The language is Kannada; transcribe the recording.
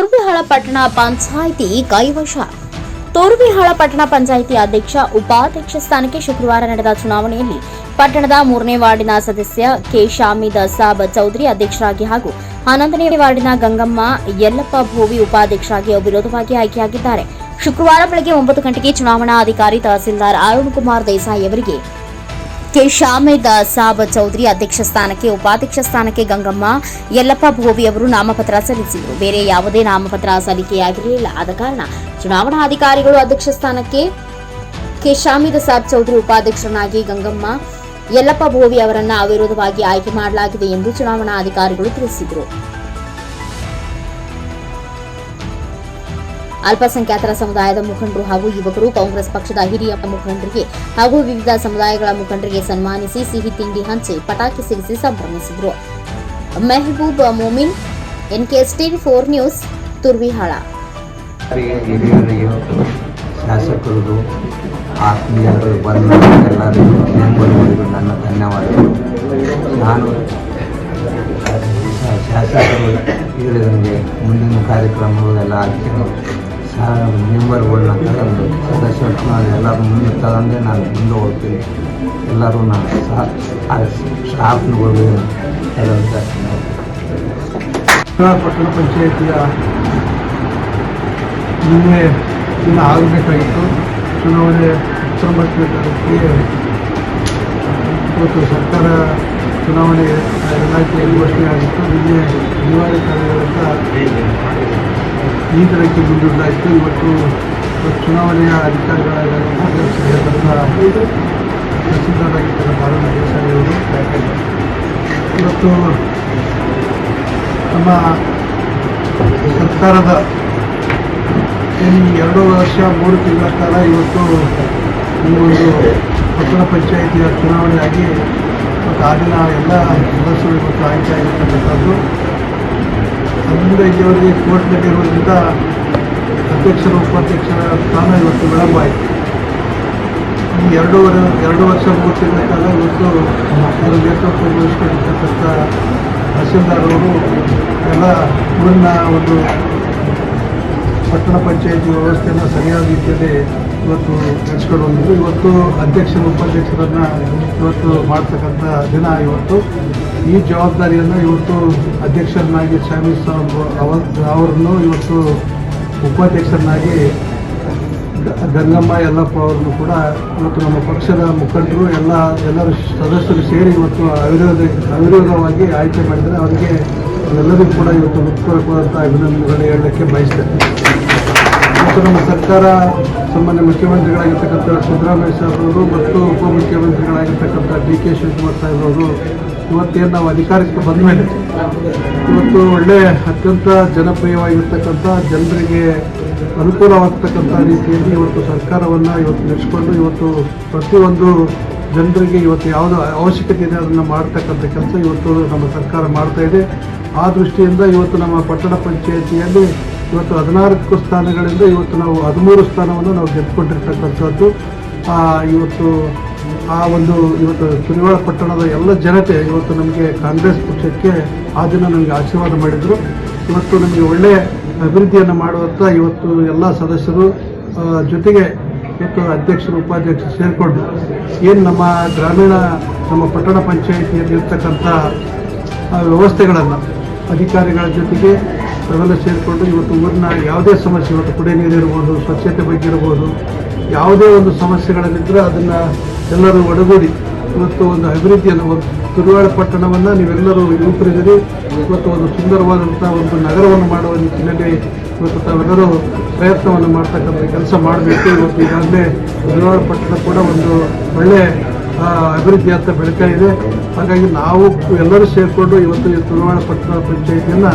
ತುರ್ವಿಹಾಳ ಪಟ್ಟಣ ಪಂಚಾಯಿತಿ ಕೈವಶ. ತೋರ್ವಿಹಾಳ ಪಟ್ಟಣ ಪಂಚಾಯಿತಿ ಅಧ್ಯಕ್ಷ, ಉಪಾಧ್ಯಕ್ಷ ಸ್ಥಾನಕ್ಕೆ ಶುಕ್ರವಾರ ನಡೆದ ಚುನಾವಣೆಯಲ್ಲಿ ಪಟ್ಟಣದ ಮೂರನೇ ವಾರ್ಡಿನ ಸದಸ್ಯ ಕೆ. ಶಾಮಿದ್ ಸಾಬ್ ಚೌಧರಿ ಅಧ್ಯಕ್ಷರಾಗಿ ಹಾಗೂ ಹನ್ನೊಂದನೇ ವಾರ್ಡಿನ ಗಂಗಮ್ಮ ಯಲ್ಲಪ್ಪ ಭೋವಿ ಉಪಾಧ್ಯಕ್ಷರಾಗಿ ಅವಿರೋಧವಾಗಿ ಆಯ್ಕೆಯಾಗಿದ್ದಾರೆ. ಶುಕ್ರವಾರ ಬೆಳಗ್ಗೆ ಒಂಬತ್ತು ಗಂಟೆಗೆ ಚುನಾವಣಾ ಅಧಿಕಾರಿ ತಹಸೀಲ್ದಾರ್ ಅರುಣ್ ಕುಮಾರ್ ದೇಸಾಯಿ ಅವರಿಗೆ ಕೆ ಶಾಮೇದ್ ಸಾಬ್ ಚೌಧರಿ ಅಧ್ಯಕ್ಷ ಸ್ಥಾನಕ್ಕೆ, ಉಪಾಧ್ಯಕ್ಷ ಸ್ಥಾನಕ್ಕೆ ಗಂಗಮ್ಮ, ಯಲ್ಲಪ್ಪ ಭೋವಿ ಅವರು ನಾಮಪತ್ರ ಸಲ್ಲಿಸಿದರು. ಬೇರೆ ಯಾವುದೇ ನಾಮಪತ್ರ ಸಲ್ಲಿಕೆಯಾಗಿರಲಿಲ್ಲ. ಆದ ಕಾರಣ ಚುನಾವಣಾಧಿಕಾರಿಗಳು ಅಧ್ಯಕ್ಷ ಸ್ಥಾನಕ್ಕೆ ಕೆ ಸಾಬ್ ಚೌಧರಿ ಉಪಾಧ್ಯಕ್ಷರನ್ನಾಗಿ ಗಂಗಮ್ಮ, ಯಲ್ಲಪ್ಪ ಭೋವಿ ಅವರನ್ನು ಅವಿರೋಧವಾಗಿ ಆಯ್ಕೆ ಮಾಡಲಾಗಿದೆ ಎಂದು ಚುನಾವಣಾಧಿಕಾರಿಗಳು ತಿಳಿಸಿದರು. ಅಲ್ಪಸಂಖ್ಯಾತರ ಸಮುದಾಯದ ಮುಖಂಡರು ಹಾಗೂ ಯುವಕರು ಕಾಂಗ್ರೆಸ್ ಪಕ್ಷದ ಹಿರಿಯ ಮುಖಂಡರಿಗೆ ಹಾಗೂ ವಿವಿಧ ಸಮುದಾಯಗಳ ಮುಖಂಡರಿಗೆ ಸನ್ಮಾನಿಸಿ ಸಿಹಿ ತಿಂಡಿ ಹಂಚಿ ಪಟಾಕಿ ಸಿಡಿಸಿ ಸಂಭ್ರಮಿಸಿದರು. Mehaboob Momin NKS TV four news, Turvihal. ಶಾಸಕರು ಆತ್ಮೀಯರು ಎಲ್ಲರಿಗೂ ಬೆಂಬಲಿಗರಿಗೂ ನನ್ನ ಧನ್ಯವಾದಗಳು. ನಾನು ಶಾಸಕರು ಹೇಳಿದಂಗೆ ಮುಂದಿನ ಕಾರ್ಯಕ್ರಮಗಳೆಲ್ಲ ಆಗ್ತೀನಿ ಮೆಂಬರ್ಗಳನ್ನ ತಗೊಂಡು ನಾನು ಎಲ್ಲರೂ ಮುಂದೆ ತಗೊಂಡೆ ನಾನು ಮುಂದೆ ಹೋಗ್ತೀನಿ. ಎಲ್ಲರೂ ನಾನು ಆ ಹೇಳುವಂತ ಪಟ್ಟಣ ಪಂಚಾಯಿತಿಯ ನಿನ್ನೆ ದಿನ ಆಗಬೇಕಾಗಿತ್ತು. ಚುನಾವಣೆ ಹತ್ತೊಂಬತ್ತನೇ ತಾರೀಕಿಗೆ ಇವತ್ತು ಸರ್ಕಾರ ಚುನಾವಣೆ ಇಲಾಖೆಯಲ್ಲಿ ಘೋಷಣೆ ಆಗಿತ್ತು. ನಿನ್ನೆ ಅನಿವಾರ್ಯ ಕಾರಣಗಳಿಂದ ಈ ಥರಕ್ಕೆ ಮುಂದೂಡಲಾಯಿತು ಇವತ್ತು ಚುನಾವಣೆಯ ತಹಸೀಲ್ದಾರ್ ಆಗಿದ್ದ ಬಾಲನ ದೇಸಾಯಿ ಅವರು ಇವತ್ತು ನಮ್ಮ ಸರ್ಕಾರದ ಈ ಎರಡು ವರ್ಷ, ಮೂರು ತಿಂಗಳ ಕಾಲ ಇವತ್ತು ಈ ಒಂದು ಪಟ್ಟಣ ಪಂಚಾಯಿತಿಯ ಚುನಾವಣೆಯಾಗಿ ಮತ್ತು ದಿನ ಎಲ್ಲ ಸದಸ್ಯರು ಇವತ್ತು ಆಯ್ಕೆ ಆಗಿರ್ತಕ್ಕಂಥದ್ದು. ಅದರಿಂದ ಕೋರ್ಟ್ ಕೋರ್ಟ್ನಲ್ಲಿ ಇರೋದ್ರಿಂದ ಅಧ್ಯಕ್ಷರ, ಉಪಾಧ್ಯಕ್ಷರ ಸ್ಥಾನ ಇವತ್ತು ವಿಳಂಬ ಆಯಿತು. ಈ ಎರಡೂವರೆ, ಎರಡು ವರ್ಷ ಮುಗಿಸಿರ್ಬೇಕಾದ ಇವತ್ತು ಅದರ ನೇತೃತ್ವ ತಹಸೀಲ್ದಾರ್ ಅವರು ಎಲ್ಲ ಊರಿನ ಒಂದು ಪಟ್ಟಣ ಪಂಚಾಯತಿ ವ್ಯವಸ್ಥೆಯನ್ನು ಸರಿಯಾದ ರೀತಿಯಲ್ಲಿ ಇವತ್ತು ನಡೆಸ್ಕೊಂಡು ಬಂದಿದ್ದು ಇವತ್ತು ಅಧ್ಯಕ್ಷರು, ಉಪಾಧ್ಯಕ್ಷರನ್ನು ಇವತ್ತು ಮಾಡ್ತಕ್ಕಂಥ ದಿನ ಇವತ್ತು. ಈ ಜವಾಬ್ದಾರಿಯನ್ನು ಇವತ್ತು ಅಧ್ಯಕ್ಷರನ್ನಾಗಿ ಶಾಮಿ ಸಾಬ್ ಅವ ಅವರನ್ನು ಇವತ್ತು ಉಪಾಧ್ಯಕ್ಷರನ್ನಾಗಿ ಗಂಗಮ್ಮ ಯಲ್ಲಪ್ಪ ಅವರನ್ನು ಕೂಡ ಇವತ್ತು ನಮ್ಮ ಪಕ್ಷದ ಮುಖಂಡರು ಎಲ್ಲ ಎಲ್ಲರೂ ಸದಸ್ಯರು ಸೇರಿ ಇವತ್ತು ಅವಿರೋಧ ಅವಿರೋಧವಾಗಿ ಆಯ್ಕೆ ಮಾಡಿದರೆ ಅವರಿಗೆ ಎಲ್ಲರಿಗೂ ಕೂಡ ಇವತ್ತು ಹೃತ್ಪೂರ್ವಕವಾದಂಥ ಅಭಿನಂದನೆಗಳು ಹೇಳಲಿಕ್ಕೆ ಬಯಸ್ತೇನೆ. ಇವತ್ತು ನಮ್ಮ ಸರ್ಕಾರ ಸಾಮಾನ್ಯ ಮುಖ್ಯಮಂತ್ರಿಗಳಾಗಿರ್ತಕ್ಕಂಥ ಸಿದ್ದರಾಮಯ್ಯ ಅವರು ಮತ್ತು ಉಪಮುಖ್ಯಮಂತ್ರಿಗಳಾಗಿರ್ತಕ್ಕಂಥ ಡಿ ಕೆ ಶಿವಕುಮಾರ್ ಅವರು ಇವತ್ತೇನು ನಾವು ಅಧಿಕಾರಕ್ಕೆ ಬಂದ ಮೇಲೆ ಇವತ್ತು ಒಳ್ಳೆ ಅತ್ಯಂತ ಜನಪ್ರಿಯವಾಗಿರ್ತಕ್ಕಂಥ ಜನರಿಗೆ ಅನುಕೂಲವಾಗ್ತಕ್ಕಂಥ ರೀತಿಯಲ್ಲಿ ಇವತ್ತು ಸರ್ಕಾರವನ್ನು ಇವತ್ತು ನಡೆಸ್ಕೊಂಡು ಇವತ್ತು ಪ್ರತಿಯೊಂದು ಜನರಿಗೆ ಇವತ್ತು ಯಾವುದು ಅವಶ್ಯಕತೆ ಇದೆ ಅದನ್ನು ಮಾಡ್ತಕ್ಕಂಥ ಕೆಲಸ ಇವತ್ತು ನಮ್ಮ ಸರ್ಕಾರ ಮಾಡ್ತಾ ಇದೆ. ಆ ದೃಷ್ಟಿಯಿಂದ ಇವತ್ತು ನಮ್ಮ ಪಟ್ಟಣ ಪಂಚಾಯಿತಿಯಲ್ಲಿ ಇವತ್ತು ಹದಿನಾಲ್ಕು ಸ್ಥಾನಗಳಿಂದ ಇವತ್ತು ನಾವು ಹದಿಮೂರು ಸ್ಥಾನವನ್ನು ನಾವು ಗೆದ್ದುಕೊಂಡಿರ್ತಕ್ಕಂಥದ್ದು ಇವತ್ತು ಆ ಒಂದು, ಇವತ್ತು ಸುರಿವಾಳ ಪಟ್ಟಣದ ಎಲ್ಲ ಜನತೆ ಇವತ್ತು ನಮಗೆ ಕಾಂಗ್ರೆಸ್ ಪಕ್ಷಕ್ಕೆ ಆ ದಿನ ನಮಗೆ ಆಶೀರ್ವಾದ ಮಾಡಿದರು. ಇವತ್ತು ನಮಗೆ ಒಳ್ಳೆಯ ಅಭಿವೃದ್ಧಿಯನ್ನು ಮಾಡುವಂಥ ಇವತ್ತು ಎಲ್ಲ ಸದಸ್ಯರು ಜೊತೆಗೆ ಇವತ್ತು ಅಧ್ಯಕ್ಷರು, ಉಪಾಧ್ಯಕ್ಷರು ಸೇರಿಕೊಂಡು ಏನು ನಮ್ಮ ಗ್ರಾಮೀಣ, ನಮ್ಮ ಪಟ್ಟಣ ಪಂಚಾಯಿತಿಯಲ್ಲಿ ಇರ್ತಕ್ಕಂಥ ಆ, ವ್ಯವಸ್ಥೆಗಳನ್ನು ಅಧಿಕಾರಿಗಳ ಜೊತೆಗೆ ಅವೆಲ್ಲ ಸೇರಿಕೊಂಡು ಇವತ್ತು ಊರಿನ ಯಾವುದೇ ಸಮಸ್ಯೆ ಇವತ್ತು ಕುಡಿಯ ನೀರು ಇರ್ಬೋದು, ಸ್ವಚ್ಛತೆ ಬಗ್ಗೆ ಇರ್ಬೋದು, ಯಾವುದೇ ಒಂದು ಸಮಸ್ಯೆಗಳನ್ನಿದ್ದರೆ ಅದನ್ನು ಎಲ್ಲರೂ ಒಡಗೂಡಿ ಇವತ್ತು ಒಂದು ಅಭಿವೃದ್ಧಿಯನ್ನು ಒಂದು ತುರುವಾಡ ಪಟ್ಟಣವನ್ನು ನೀವೆಲ್ಲರೂ ಯುವಕರಿದ್ದೀರಿ ಇವತ್ತು ಒಂದು ಸುಂದರವಾದಂಥ ಒಂದು ನಗರವನ್ನು ಮಾಡುವ ನಿಟ್ಟಿನಲ್ಲಿ ಇವತ್ತು ತಾವೆಲ್ಲರೂ ಪ್ರಯತ್ನವನ್ನು ಮಾಡ್ತಕ್ಕಂಥ ಕೆಲಸ ಮಾಡಬೇಕು. ಇವತ್ತು ಈಗಾಗಲೇ ತುರುವಾಡ ಪಟ್ಟಣ ಕೂಡ ಒಂದು ಒಳ್ಳೆಯ ಅಭಿವೃದ್ಧಿ ಅಂತ ಬೆಳೀತಾ ಇದೆ. ಹಾಗಾಗಿ ನಾವು ಎಲ್ಲರೂ ಸೇರಿಕೊಂಡು ಇವತ್ತು ಈ ತುಳುವಾಡ ಪಟ್ಟಣ ಪಂಚಾಯಿತಿಯನ್ನು